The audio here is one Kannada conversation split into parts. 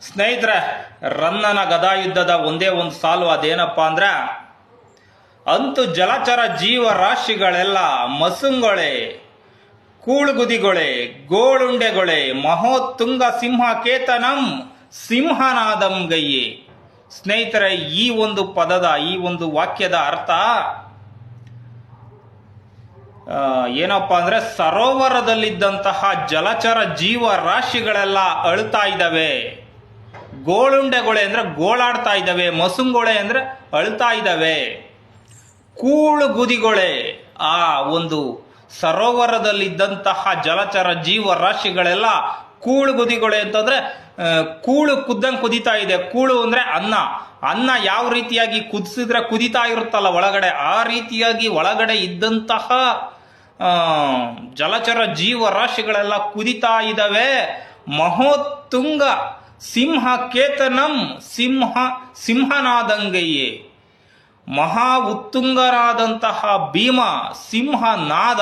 ಸ್ನೇಹಿತರೆ, ರನ್ನನ ಗದಾಯುದ್ಧದ ಒಂದೇ ಒಂದು ಸಾಲು ಅದೇನಪ್ಪ ಅಂದ್ರೆ, ಅಂತೂ ಜಲಚರ ಜೀವರಾಶಿಗಳೆಲ್ಲ ಮಸುಂಗೊಳೆ, ಕೂಳುಗುದಿಗೊಳೆ, ಗೋಳುಂಡೆಗೊಳೆ, ಮಹೋತ್ತುಂಗ ಸಿಂಹ ಕೇತನಂ ಸಿಂಹನಾದಂ ಗಯ್ಯೆ ಸ್ನೇಹಿತರೆ, ಈ ಒಂದು ಪದದ, ಈ ಒಂದು ವಾಕ್ಯದ ಅರ್ಥ ಏನಪ್ಪ ಅಂದ್ರೆ ಸರೋವರದಲ್ಲಿದ್ದಂತಹ ಜಲಚರ ಜೀವರಾಶಿಗಳೆಲ್ಲ ಅಳ್ತಾ ಇದ್ದಾವೆ. ಗೋಳುಂಡೆಗೊಳೆ ಅಂದ್ರೆ ಗೋಳಾಡ್ತಾ ಇದ್ದಾವೆ, ಮಸುಂಗೊಳೆ ಅಂದ್ರೆ ಅಳ್ತಾ ಇದ್ದಾವೆ. ಕೂಳು ಗುದಿಗೊಳೆ. ಆ ಒಂದು ಸರೋವರದಲ್ಲಿದ್ದಂತಹ ಜಲಚರ ಜೀವ ರಾಶಿಗಳೆಲ್ಲ ಕೂಳು ಗುದಿಗೊಳೆ ಅಂತಂದ್ರೆ ಕೂಳು ಕುದ್ದಂಗೆ ಕುದಿತಾ ಇದೆ. ಕೂಳು ಅಂದ್ರೆ ಅನ್ನ. ಅನ್ನ ಯಾವ ರೀತಿಯಾಗಿ ಕುದಿಸಿದ್ರೆ ಕುದಿತಾ ಇರುತ್ತಲ್ಲ ಒಳಗಡೆ? ಆ ರೀತಿಯಾಗಿ ಒಳಗಡೆ ಇದ್ದಂತಹ ಜಲಚರ ಜೀವ ರಾಶಿಗಳೆಲ್ಲ ಕುದಿತಾ ಇದ್ದಾವೆ. ಮಹೋತ್ತುಂಗ. ಸಿಂಹ ಕೇತನಂ ಸಿಂಹ ಸಿಂಹನಾದಂಗೆಯೇ. ಮಹಾ ಉತ್ತುಂಗರಾದಂತಹ ಭೀಮ ಸಿಂಹನಾದ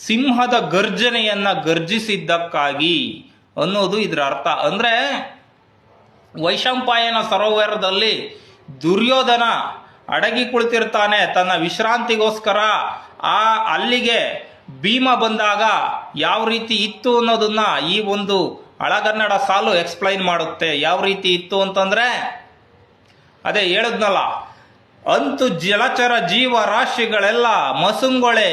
ಸಿಂಹದ ಗರ್ಜನೆಯನ್ನ ಗರ್ಜಿಸಿದ್ದಕ್ಕಾಗಿ ಅನ್ನೋದು ಇದರ ಅರ್ಥ. ಅಂದ್ರೆ ವೈಶಂಪಾಯನ ಸರೋವರದಲ್ಲಿ ದುರ್ಯೋಧನ ಅಡಗಿ ಕುಳಿತಿರ್ತಾನೆ ತನ್ನ ವಿಶ್ರಾಂತಿಗೋಸ್ಕರ. ಆ ಅಲ್ಲಿಗೆ ಭೀಮ ಬಂದಾಗ ಯಾವ ರೀತಿ ಇತ್ತು ಅನ್ನೋದನ್ನ ಈ ಒಂದು ಹಳಗನ್ನಡ ಸಾಲು ಎಕ್ಸ್ಪ್ಲೈನ್ ಮಾಡುತ್ತೆ. ಯಾವ ರೀತಿ ಇತ್ತು ಅಂತಂದ್ರೆ, ಅದೇ ಹೇಳದ್ನಲ್ಲ, ಅಂತು ಜಲಚರ ಜೀವರಾಶಿಗಳೆಲ್ಲ ಮಸುಂಗೊಳೆ,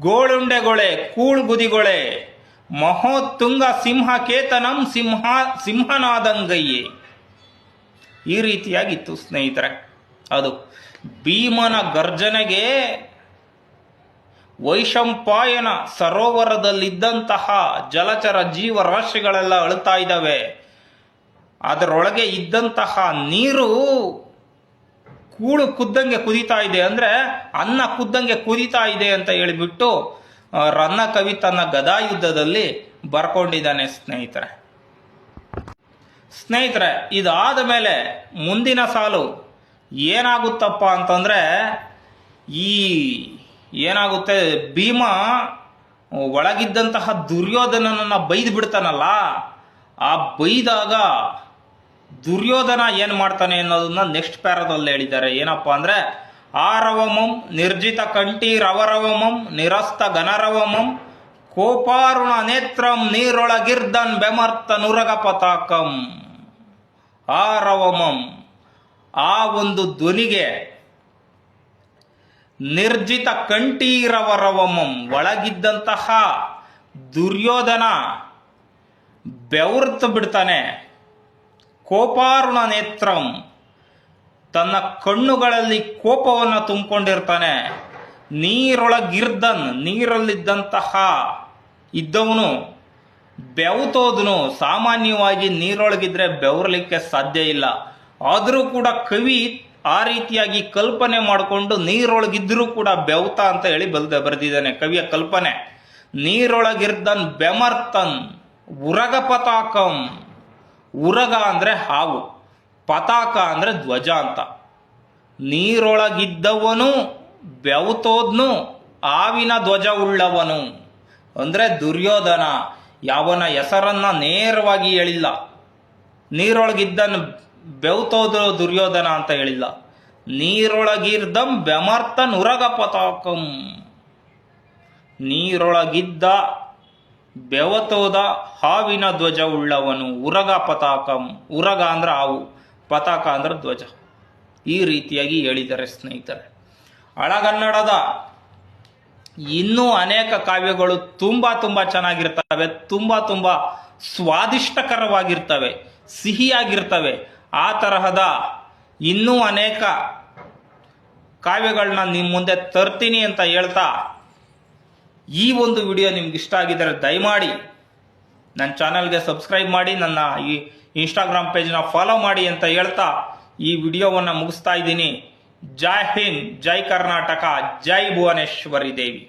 ಗೋಳುಂಡೆಗೊಳೆ, ಕೂಳ್ಗುದಿಗೊಳೆ, ಮಹೋತ್ತುಂಗ ಸಿಂಹ ಕೇತನಂ ಸಿಂಹ ಸಿಂಹನಾದಂಗಯ್ಯೆ ಈ ರೀತಿಯಾಗಿತ್ತು ಸ್ನೇಹಿತರೆ. ಅದು ಭೀಮನ ಗರ್ಜನೆಗೆ ವೈಶಂಪಾಯನ ಸರೋವರದಲ್ಲಿದ್ದಂತಹ ಜಲಚರ ಜೀವರಾಶಿಗಳೆಲ್ಲ ಅಳ್ತಾ ಇದ್ದಾವೆ. ಅದರೊಳಗೆ ಇದ್ದಂತಹ ನೀರು ಕೂಳು ಕುದ್ದಂಗೆ ಕುದೀತಾ ಇದೆ ಅಂದ್ರೆ ಅನ್ನ ಕುದ್ದಂಗೆ ಕುದೀತಾ ಇದೆ ಅಂತ ಹೇಳಿಬಿಟ್ಟು ರನ್ನ ಕವಿ ತನ್ನ ಗದಾಯುದ್ಧದಲ್ಲಿ ಬರ್ಕೊಂಡಿದ್ದಾನೆ ಸ್ನೇಹಿತರೆ. ಸ್ನೇಹಿತರೆ, ಇದಾದ ಮೇಲೆ ಮುಂದಿನ ಸಾಲು ಏನಾಗುತ್ತಪ್ಪ ಅಂತಂದ್ರೆ ಈ ಏನಾಗುತ್ತೆ? ಭೀಮ ಒಳಗಿದ್ದಂತಹ ದುರ್ಯೋಧನನನ್ನ ಬೈದು ಬಿಡ್ತಾನಲ್ಲ, ಆ ಬೈದಾಗ ದುರ್ಯೋಧನ ಏನು ಮಾಡ್ತಾನೆ ಅನ್ನೋದನ್ನ ನೆಕ್ಸ್ಟ್ ಪ್ಯಾರದಲ್ಲಿ ಹೇಳಿದ್ದಾರೆ. ಏನಪ್ಪಾ ಅಂದ್ರೆ, ಆರವಮಂ ನಿರ್ಜಿತ ಕಂಠಿ ರವರವಮಂ ನಿರಸ್ತ ಘನರವಮಂ ಕೋಪಾರುಣ ನೇತ್ರಂ ನೀರೊಳಗಿರ್ದನ್ ಬೆಮರ್ತ ನುರಗ ಪತಾಕಂ. ಆರವಮಂ ಆ ಒಂದು ಧ್ವನಿಗೆ ನಿರ್ಜಿತ ಕಂಠೀರವರವಮಂ ಒಳಗಿದ್ದಂತಹ ದುರ್ಯೋಧನ ಬೆವರ್ತು ಬಿಡ್ತಾನೆ. ಕೋಪಾರುಣ ನೇತ್ರಂ ತನ್ನ ಕಣ್ಣುಗಳಲ್ಲಿ ಕೋಪವನ್ನು ತುಂಬಿಕೊಂಡಿರ್ತಾನೆ. ನೀರೊಳಗಿರ್ದನ್, ನೀರಲ್ಲಿದ್ದಂತಹ ಇದ್ದವನು ಬೆವತೋದನು. ಸಾಮಾನ್ಯವಾಗಿ ನೀರೊಳಗಿದ್ರೆ ಬೆವರಲಿಕ್ಕೆ ಸಾಧ್ಯ ಇಲ್ಲ. ಆದರೂ ಕೂಡ ಕವಿ ಆ ರೀತಿಯಾಗಿ ಕಲ್ಪನೆ ಮಾಡಿಕೊಂಡು ನೀರೊಳಗಿದ್ರೂ ಕೂಡ ಬೆವತ ಅಂತ ಹೇಳಿ ಬಲ್ದ ಬರೆದಿದ್ದಾನೆ ಕವಿಯ ಕಲ್ಪನೆ. ನೀರೊಳಗಿರ್ದನ್ ಬೆಮರ್ತನ್ ಉರಗ ಪತಾಕಂ ಉರಗ ಅಂದ್ರೆ ಹಾವು, ಪತಾಕ ಅಂದ್ರೆ ಧ್ವಜ ಅಂತ. ನೀರೊಳಗಿದ್ದವನು ಬೆವತೋದ್ನು, ಆವಿನ ಧ್ವಜ ಉಳ್ಳವನು. ಅಂದ್ರೆ ದುರ್ಯೋಧನ, ಯಾವನ ಹೆಸರನ್ನ ನೇರವಾಗಿ ಹೇಳಿಲ್ಲ. ನೀರೊಳಗಿದ್ದನ್ ಬೆವತೋದು ದುರ್ಯೋಧನ ಅಂತ ಹೇಳಿಲ್ಲ. ನೀರೊಳಗಿರ್ದಂ ಬೆಮರ್ತನ್ ನುರಗ ಪತಾಕಂ ನೀರೊಳಗಿದ್ದ ಬೆವತೋದ ಹಾವಿನ ಧ್ವಜ ಉಳ್ಳವನು ಉರಗ ಪತಾಕಂ ಉರಗ ಅಂದ್ರೆ ಹಾವು, ಪತಾಕ ಅಂದ್ರೆ ಧ್ವಜ. ಈ ರೀತಿಯಾಗಿ ಹೇಳಿದ್ದಾರೆ ಸ್ನೇಹಿತರೆ. ಹಳಗನ್ನಡದ ಇನ್ನೂ ಅನೇಕ ಕಾವ್ಯಗಳು ತುಂಬಾ ತುಂಬಾ ಚೆನ್ನಾಗಿರ್ತವೆ, ತುಂಬಾ ತುಂಬಾ ಸ್ವಾದಿಷ್ಟಕರವಾಗಿರ್ತವೆ, ಸಿಹಿಯಾಗಿರ್ತವೆ. ಆ ತರಹದ ಇನ್ನೂ ಅನೇಕ ಕಾವ್ಯಗಳನ್ನ ನಿಮ್ಮ ಮುಂದೆ ತರ್ತೀನಿ ಅಂತ ಹೇಳ್ತಾ ಈ ಒಂದು ವಿಡಿಯೋ ನಿಮ್ಗೆ ಇಷ್ಟ ಆಗಿದ್ದರೆ ದಯಮಾಡಿ ನನ್ನ ಚಾನಲ್ಗೆ ಸಬ್ಸ್ಕ್ರೈಬ್ ಮಾಡಿ, ನನ್ನ ಈ ಇನ್ಸ್ಟಾಗ್ರಾಮ್ ಪೇಜ್ನ ಫಾಲೋ ಮಾಡಿ ಅಂತ ಹೇಳ್ತಾ ಈ ವಿಡಿಯೋವನ್ನು ಮುಗಿಸ್ತಾ ಇದ್ದೀನಿ. ಜೈ ಹಿಂದ್, ಜೈ ಕರ್ನಾಟಕ, ಜೈ ಭುವನೇಶ್ವರಿ ದೇವಿ.